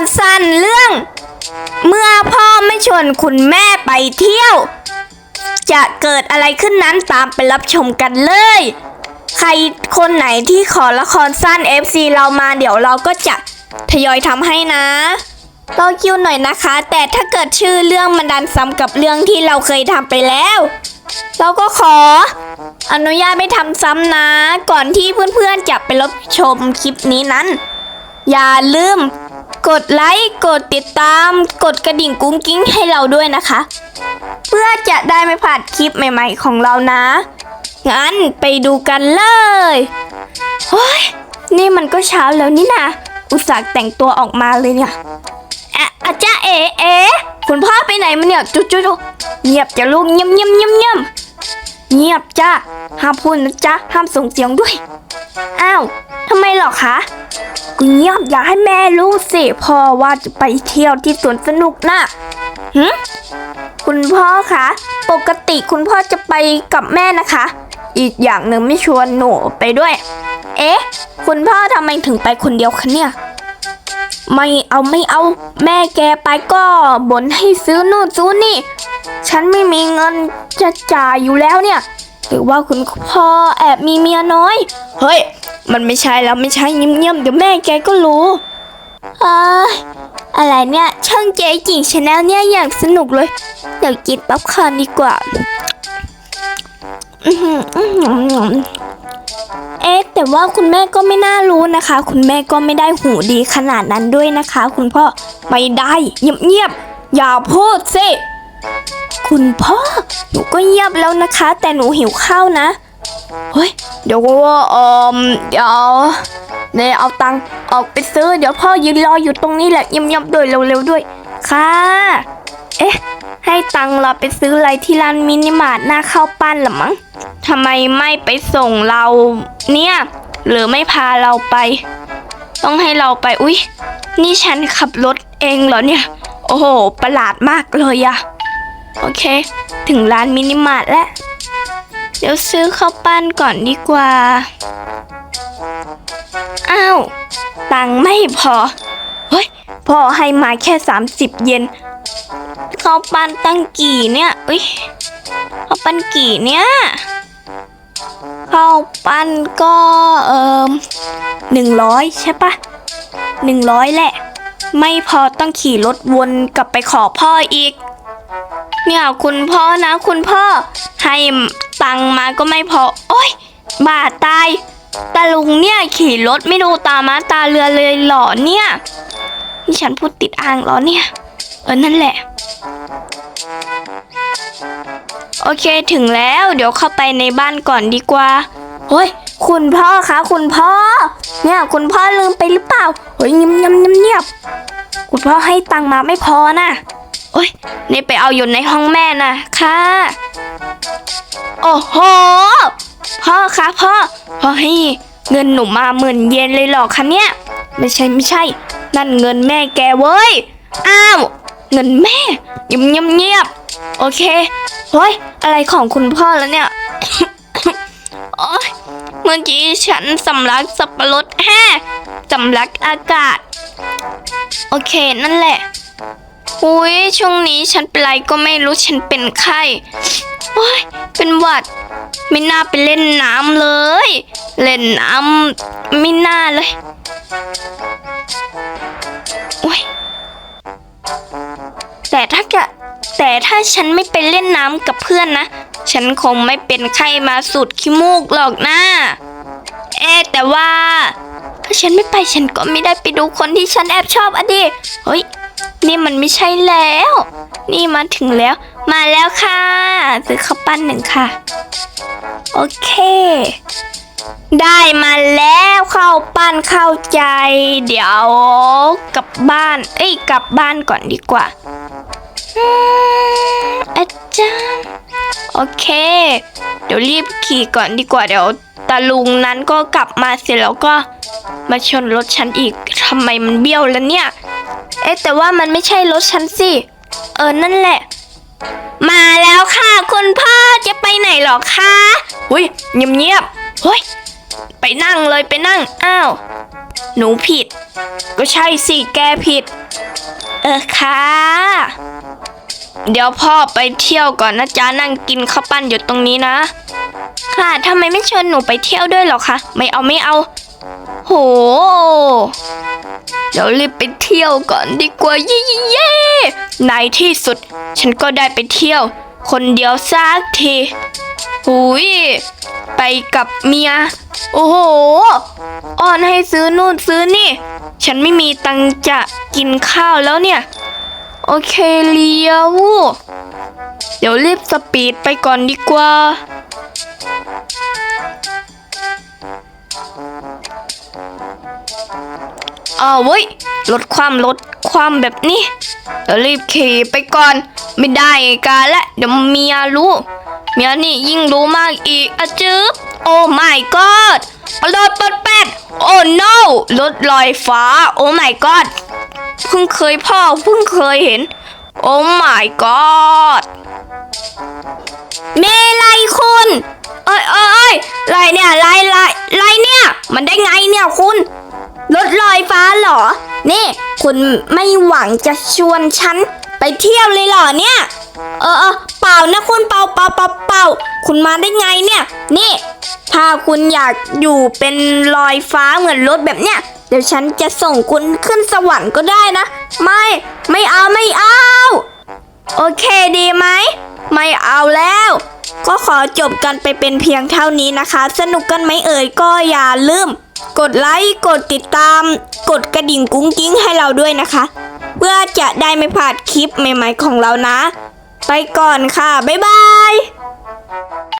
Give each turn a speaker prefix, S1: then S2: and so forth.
S1: รสั้นเรื่อง เมื่อพ่อไม่ชวนคุณแม่ไปเที่ยว จะเกิดอะไรขึ้นนั้นตามไปรับชมกันเลย ใครคนไหนที่ขอละครสั้น FC เรามาเดี๋ยวเราก็จะทยอยทำให้นะรอคิวหน่อยนะคะ แต่ถ้าเกิดชื่อเรื่องมันดันซ้ำกับเรื่องที่เราเคยทำไปแล้ว เราก็ขอ อนุญาตไม่ทำซ้ำนะ ก่อนที่เพื่อนๆจะไปรับชมคลิปนี้นั้น อย่าลืม กดไลค์ กดติดตาม กดกระดิ่งกุ้งกิ้งให้เราด้วยนะคะ เพื่อจะได้ไม่พลาดคลิปใหม่ๆของเรานะ งั้นไปดูกันเลยเฮ้ยนี่มันก็เช้าแล้วนี่นะ อุตส่าห์แต่งตัวออกมาเลยเนี่ยอะอาจ้าเอ๋เอ๋คุณพ่อไปไหนมาเนี่ยจุ๊จุ๊จุ๊เงียบจะลูกเงียบเงียบเงียบเงียบ เงียบจ้าห้ามพูดนะจ๊ะห้ามส่งเสียงด้วย อ้าวทำไมหรอคะกูเงียบอย่าให้แม่รู้สิพ่อว่าจะไปเที่ยวที่สวนสนุกนะหึคุณพ่อคะปกติคุณพ่อจะไปกับแม่นะคะ อีกอย่างหนึ่งไม่ชวนหนูไปด้วย เอ๊ะ คุณพ่อทำไมถึงไปคนเดียวคะเนี่ยไม่เอาไม่เอา แม่แกไปก็บ่นให้ซื้อนู่นซื้อนี่ ฉันไม่มีเงินจะจ่ายอยู่แล้วเนี่ย หรือว่าคุณพ่อแอบมีเมียน้อย เฮ้ย มันไม่ใช่แล้วไม่ใช่เงียบๆเดี๋ยวแม่แกก็รู้เอ้ยอะไรเนี่ยช่างเจ๊จิ๋งชาแนลเนี่ยอย่างสนุกเลยเดี๋ยวกินป๊อปคอร์นดีกว่าอื้อหืออื้อหืออื้อหือเอ๊ะแต่ว่าคุณแม่ก็ไม่น่ารู้นะคะ คุณแม่ก็ไม่ได้หูดีขนาดนั้นด้วยนะคะ คุณพ่อไม่ได้เงียบๆอย่าพูดสิ คุณพ่อ หนูก็เงียบแล้วนะคะ แต่หนูหิวข้าวนะ เฮ้ย เดี๋ยวว่าเออเดี๋ยวเนี่ยเอาตังค์ออกไปซื้อ เดี๋ยวพ่อยืนรออยู่ตรงนี้แหละเงียบๆด้วยเร็วๆด้วย ค่ะ เอ๊ะ ให้ตังค์เราไปซื้ออะไรที่ร้านมินิมาร์ทหน้าข้าวปั้นหรอมั้งทำไมไม่ไปส่งเราเนี่ย หรือไม่พาเราไป ต้องให้เราไปอุ๊ย นี่ฉันขับรถเองเหรอเนี่ย โอ้โห ประหลาดมากเลยอะ โอเค ถึงร้านมินิมาร์ทแล้ว เดี๋ยวซื้อข้าวปั้นก่อนดีกว่า อ้าว ตังค์ไม่พอ เฮ้ยพ่อให้มาแค่ 30 เยนข้าวปั้นตั้งกี่เนี่ยอุ้ยข้าวปั้นกี่เนี่ยข้าวปั้นก็เอิมหนึ่งร้อยใช่ปะหนึ่งร้อยแหละ ไม่พอต้องขี่รถวนกลับไปขอพ่ออีก เนี่ยคุณพ่อนะ คุณพ่อ ให้ตังมาก็ไม่พอ โอ๊ยบาดตายตาลุงเนี่ยขี่รถไม่ดูตามาตาเรือเลยหรอเนี่ยนี่ฉันพูดติดอ่างหรอเนี่ย เออนั่นแหละ โอเคถึงแล้วเดี๋ยวเข้าไปในบ้านก่อนดีกว่าเฮ้ยคุณพ่อคะคุณพ่อ เนี่ยคุณพ่อลืมไปหรือเปล่าเฮ้ยเงียบเงียบเงียบเงียบคุณพ่อให้ตังมาไม่พอน่ะ โอ้ยนี่ไปเอาอยู่ในห้องแม่นะค่ะ โอ้โห พ่อคะพ่อ พ่อให้เงินหนูมาหมื่นเยนเลยเหรอคะเนี่ย ไม่ใช่ไม่ใช่ นั่นเงินแม่แกเว้ย อ้าว เงินแม่เงียบเงียบเงียบโอเคเฮ้ยอะไรของคุณพ่อแล้วเนี่ยโอ๊ยเมื่อกี้ฉันสำลักสับปะรดแฮ่สำลักอากาศ โอเคนั่นแหละ อุ้ยช่วงนี้ฉันเป็นไรก็ไม่รู้ฉันเป็นไข้โอ้ยเป็นหวัด ไม่น่าไปเล่นน้ำเลย เล่นน้ำไม่น่าเลยโอ้ยแต่ถ้าแต่ถ้าฉันไม่ไปเล่นน้ำกับเพื่อนนะ ฉันคงไม่เป็นไข้มาสุดขี้มูกหรอกนะเอ๊แต่ว่า ถ้าฉันไม่ไปฉันก็ไม่ได้ไปดูคนที่ฉันแอบชอบอะดิเฮ้ย นี่มันไม่ใช่แล้ว นี่มาถึงแล้ว มาแล้วค่ะซื้อข้าวปั้นหนึ่งค่ะ โอเค ได้มาแล้วข้าวปั้นเข้าใจ เดี๋ยวกลับบ้าน เอ้ยกลับบ้านก่อนดีกว่าอืมอาจารย์โอเค เดี๋ยวรีบขี่ก่อนดีกว่าเดี๋ยวตาลุงนั้นก็กลับมาเสร็จแล้วก็มาชนรถฉันอีกทำไมมันเบี้ยวแล้วเนี่ย อ๊ะแต่ว่ามันไม่ใช่รถฉันสิ เออนั่นแหละ มาแล้วค่ะ คุณพ่อจะไปไหนหรอคะอุ้ยเงียบเงียบๆเฮ้ยไปนั่งเลยไปนั่ง อ้าว หนูผิด ก็ใช่สิแกผิด เออค่ะเดี๋ยวพ่อไปเที่ยวก่อนนะจ๊ะนั่งกินข้าวปั้นอยู่ตรงนี้นะ ค่ะทำไมไม่ชวนหนูไปเที่ยวด้วยหรอคะ ไม่เอาไม่เอา โห เดี๋ยวรีบไปเที่ยวก่อนดีกว่าเย่เย่เย่ในที่สุด ฉันก็ได้ไปเที่ยว คนเดียวสักทีหุยไปกับเมีย โอ้โห อ้อนให้ซื้อนู่นซื้อนี่ ฉันไม่มีตังจะกินข้าวแล้วเนี่ย โอเคเลียว เดี๋ยวรีบสปีดไปก่อนดีกว่า อ้าวเว้ยลดความลดความแบบนี้เดี๋ยวรีบขี่ไปก่อน ไม่ได้การละเดี๋ยวเมียรู้ เมียนี่ยิ่งรู้มากอีกอะจึ๊บโอ้ my god ปลดปดแปดโอ้ no รถลอยฟ้า โอ้ my god เพิ่งเคยพ่อเพิ่งเคยเห็น โอ้ my god เมไลคุณเอ้ยเอ้ยเอ้ยไรเนี่ยไรไรไรเนี่ย มันได้ไงเนี่ยคุณ รถลอยฟ้าเหรอ นี่ คุณไม่หวังจะชวนฉัน ไปเที่ยวเลยเหรอเนี่ย เออเออเปล่านะคุณเปล่าเปล่าเปล่าเปล่าคุณมาได้ไงเนี่ย นี่ ถ้าคุณอยากอยู่เป็นลอยฟ้าเหมือนรถแบบเนี้ยเดี๋ยวฉันจะส่งคุณขึ้นสวรรค์ก็ได้นะ ไม่ ไม่เอาไม่เอา โอเคดีไหม ไม่เอาแล้ว ก็ขอจบกันไปเป็นเพียงเท่านี้นะคะ สนุกกันไหมเอ่ยก็อย่าลืม กดไลค์ กดติดตาม กดกระดิ่งกุ้งกิ้งให้เราด้วยนะคะ เพื่อจะได้ไม่พลาดคลิปใหม่ๆของเรานะ ไปก่อนค่ะ บ๊ายบาย